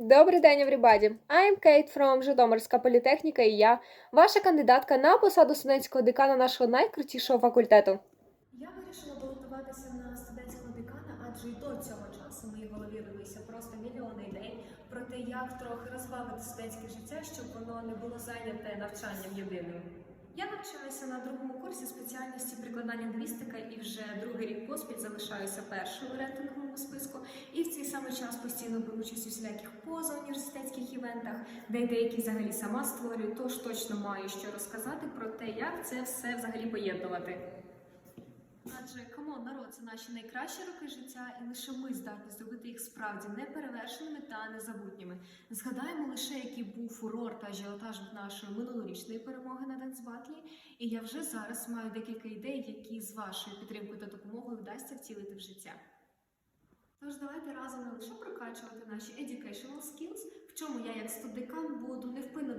Добрий день, everybody! I'm Kate from Житомирська політехніка і я, ваша кандидатка на посаду студентського декана нашого найкрутішого факультету. Я вирішила балотуватися на студентського декана, адже і до цього часу в моїй голові робилися просто мільйони ідей про те, як трохи розбавити студентське життя, щоб воно не було зайняте навчанням єдиним. Я навчаюся на другому курсі спеціальності прикладання лінгвістика і вже другий рік поспіль залишаюся першою у рейтинговому списку. І в цей самий час постійно беру участь у всіляких позауніверситетських івентах, де деякі взагалі сама створюю, тож точно маю що розказати про те, як це все взагалі поєднувати. Адже камон, народ, це наші найкращі роки життя, і лише ми здатні зробити їх справді неперевершеними та незабутніми. Згадаємо лише, який був фурор та ажіотаж нашої минулорічної перемоги на Денсбатлі, і я вже зараз маю декілька ідей, які з вашою підтримкою та допомогою вдасться втілити в життя. Тож давайте разом не лише прокачувати наші educational skills, в чому я як студдекан буду невпинно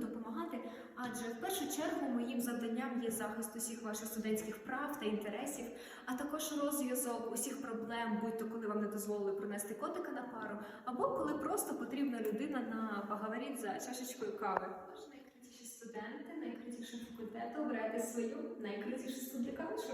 адже в першу чергу моїм завданням є захист усіх ваших студентських прав та інтересів, а також розв'язок усіх проблем, будь-то коли вам не дозволили принести котика на пару, або коли просто потрібна людина на поговорити за чашечкою кави. Тож найкритіші студенти, найкритіші факультети обирайте свою найкритішу студдеканшу.